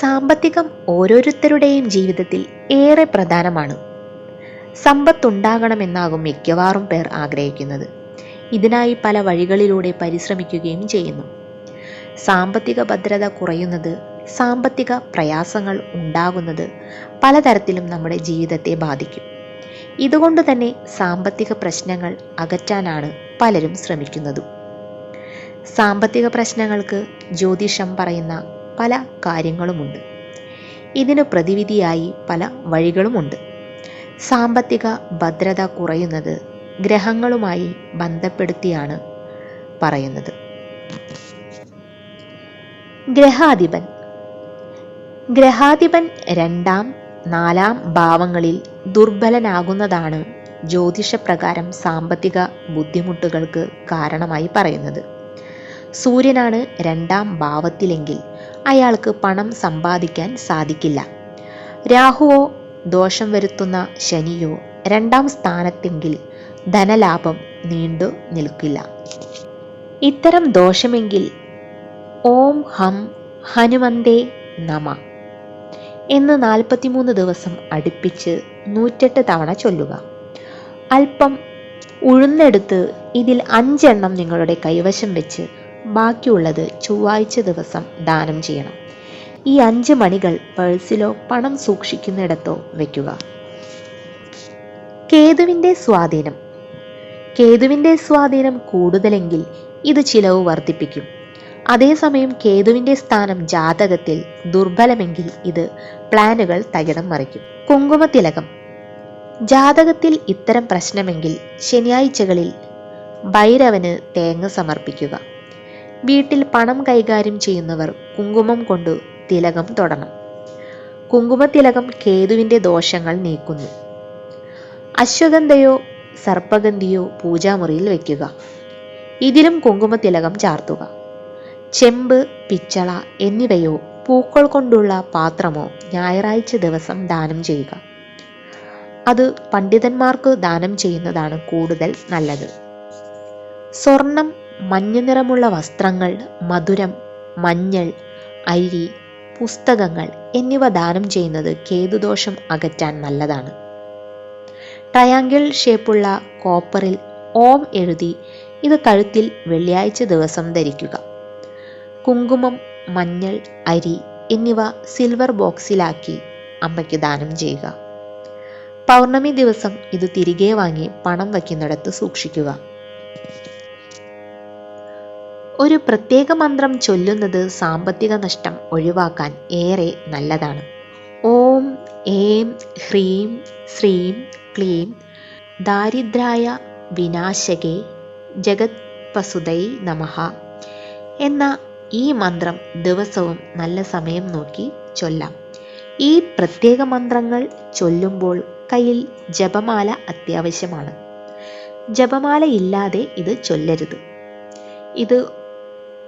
സാമ്പത്തികം ഓരോരുത്തരുടെയും ജീവിതത്തിൽ ഏറെ പ്രധാനമാണ്. സമ്പത്തുണ്ടാകണമെന്നാകും മിക്കവാറും പേർ ആഗ്രഹിക്കുന്നത്. ഇതിനായി പല വഴികളിലൂടെ പരിശ്രമിക്കുകയും ചെയ്യുന്നു. സാമ്പത്തിക ഭദ്രത കുറയുന്നത് സാമ്പത്തിക പ്രയാസങ്ങൾ ഉണ്ടാകുന്നത് പലതരത്തിലും നമ്മുടെ ജീവിതത്തെ ബാധിക്കും. ഇതുകൊണ്ട് തന്നെ സാമ്പത്തിക പ്രശ്നങ്ങൾ അകറ്റാനാണ് പലരും ശ്രമിക്കുന്നതും. സാമ്പത്തിക പ്രശ്നങ്ങൾക്ക് ജ്യോതിഷം പറയുന്ന പല കാര്യങ്ങളുമുണ്ട്. ഇതിനു പ്രതിവിധിയായി പല വഴികളുമുണ്ട്. സാമ്പത്തിക ഭദ്രത കുറയുന്നത് ഗ്രഹങ്ങളുമായി ബന്ധപ്പെടുത്തിയാണ് പറയുന്നത്. ഗ്രഹാധിപൻ. ഗ്രഹാധിപൻ രണ്ടാം നാലാം ഭാവങ്ങളിൽ ദുർബലനാകുന്നതാണ് ജ്യോതിഷപ്രകാരം സാമ്പത്തിക ബുദ്ധിമുട്ടുകൾക്ക് കാരണമായി പറയുന്നത്. സൂര്യനാണ് രണ്ടാം ഭാവത്തിലെങ്കിൽ അയാൾക്ക് പണം സമ്പാദിക്കാൻ സാധിക്കില്ല. രാഹുവോ ദോഷം വരുത്തുന്ന ശനിയോ രണ്ടാം സ്ഥാനത്തെങ്കിൽ ധനലാഭം നീണ്ടു നിൽക്കില്ല. ഇത്തരം ദോഷമെങ്കിൽ ഓം ഹം ഹനുമന്തേ നമ എന്ന് നാൽപ്പത്തിമൂന്ന് ദിവസം അടുപ്പിച്ച് നൂറ്റെട്ട് തവണ ചൊല്ലുക. അല്പം ഉഴുന്നെടുത്ത് ഇതിൽ അഞ്ചെണ്ണം നിങ്ങളുടെ കൈവശം വെച്ച് ബാക്കിയുള്ളത് ചൊവ്വാഴ്ച ദിവസം ദാനം ചെയ്യണം. ഈ അഞ്ച് മണികൾ പേഴ്സിലോ പണം സൂക്ഷിക്കുന്നിടത്തോ വയ്ക്കുക കേതുവിന്റെ സ്വാധീനം. കേതുവിന്റെ സ്വാധീനം കൂടുതലെങ്കിൽ ഇത് ചിലവ് വർദ്ധിപ്പിക്കും. അതേസമയം കേതുവിന്റെ സ്ഥാനം ജാതകത്തിൽ ദുർബലമെങ്കിൽ ഇത് പ്ലാനുകൾ തകിടം മറിക്കും. കുങ്കുമത്തിലകം ജാതകത്തിൽ ഇത്തരം പ്രശ്നമെങ്കിൽ ശനിയാഴ്ചകളിൽ ഭൈരവന് തേങ്ങ സമർപ്പിക്കുക. വീട്ടിൽ പണം കൈകാര്യം ചെയ്യുന്നവർ കുങ്കുമം കൊണ്ട് തിലകം തൊടണം. കുങ്കുമത്തിലകം കേതുവിന്റെ ദോഷങ്ങൾ നീക്കുന്നു. അശ്വഗന്ധയോ സർപ്പഗന്ധിയോ പൂജാമുറിയിൽ വയ്ക്കുക. ഇതിലും കുങ്കുമത്തിലകം ചാർത്തുക. ചെമ്പ് പിച്ചള എന്നിവയോ പൂക്കൾ കൊണ്ടുള്ള പാത്രമോ ഞായറാഴ്ച ദിവസം ദാനം ചെയ്യുക. അത് പണ്ഡിതന്മാർക്ക് ദാനം ചെയ്യുന്നതാണ് കൂടുതൽ നല്ലത്. സ്വർണം മഞ്ഞ നിറമുള്ള വസ്ത്രങ്ങൾ മധുരം മഞ്ഞൾ അരി പുസ്തകങ്ങൾ എന്നിവ ദാനം ചെയ്യുന്നത് കേതുദോഷം അകറ്റാൻ നല്ലതാണ്. ട്രയാങ്കിൾ ഷേപ്പുള്ള കോപ്പറിൽ ഓം എഴുതി ഇത് കഴുത്തിൽ വെള്ളിയാഴ്ച ദിവസം ധരിക്കുക. കുങ്കുമം മഞ്ഞൾ അരി എന്നിവ സിൽവർ ബോക്സിലാക്കി അമ്മയ്ക്ക് ദാനം ചെയ്യുക. പൗർണമി ദിവസം ഇത് തിരികെ വാങ്ങി പണം വയ്ക്കുന്നിടത്ത് സൂക്ഷിക്കുക. ഒരു പ്രത്യേക മന്ത്രം ചൊല്ലുന്നത് സാമ്പത്തിക നഷ്ടം ഒഴിവാക്കാൻ ഏറെ നല്ലതാണ്. ഓം ഏം ഹ്രീം ശ്രീം ക്ലീം ദാരിദ്രായ വിനാശകേ ജഗത് പസുതൈ നമഹ എന്ന ഈ മന്ത്രം ദിവസവും നല്ല സമയം നോക്കി ചൊല്ലാം. ഈ പ്രത്യേക മന്ത്രങ്ങൾ ചൊല്ലുമ്പോൾ കയ്യിൽ ജപമാല അത്യാവശ്യമാണ്. ജപമാല ഇല്ലാതെ ഇത് ചൊല്ലരുത്. ഇത്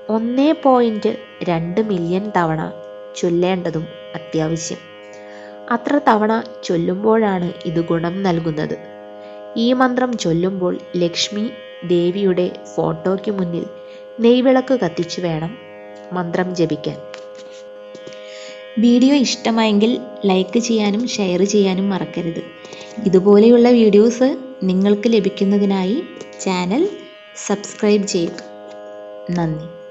ഒന്നേ പോയിന്റ് രണ്ട് മില്യൺ തവണ ചൊല്ലേണ്ടതും അത്യാവശ്യം. അത്ര തവണ ചൊല്ലുമ്പോഴാണ് ഇത് ഗുണം നൽകുന്നത്. ഈ മന്ത്രം ചൊല്ലുമ്പോൾ ലക്ഷ്മി ദേവിയുടെ ഫോട്ടോയ്ക്ക് മുന്നിൽ നെയ്വിളക്ക് കത്തിച്ചു വേണം മന്ത്രം ജപിക്കാൻ. വീഡിയോ ഇഷ്ടമായെങ്കിൽ ലൈക്ക് ചെയ്യാനും ഷെയർ ചെയ്യാനും മറക്കരുത്. ഇതുപോലെയുള്ള വീഡിയോസ് നിങ്ങൾക്ക് ലഭിക്കുന്നതിനായി ചാനൽ സബ്സ്ക്രൈബ് ചെയ്യുക. നന്ദി.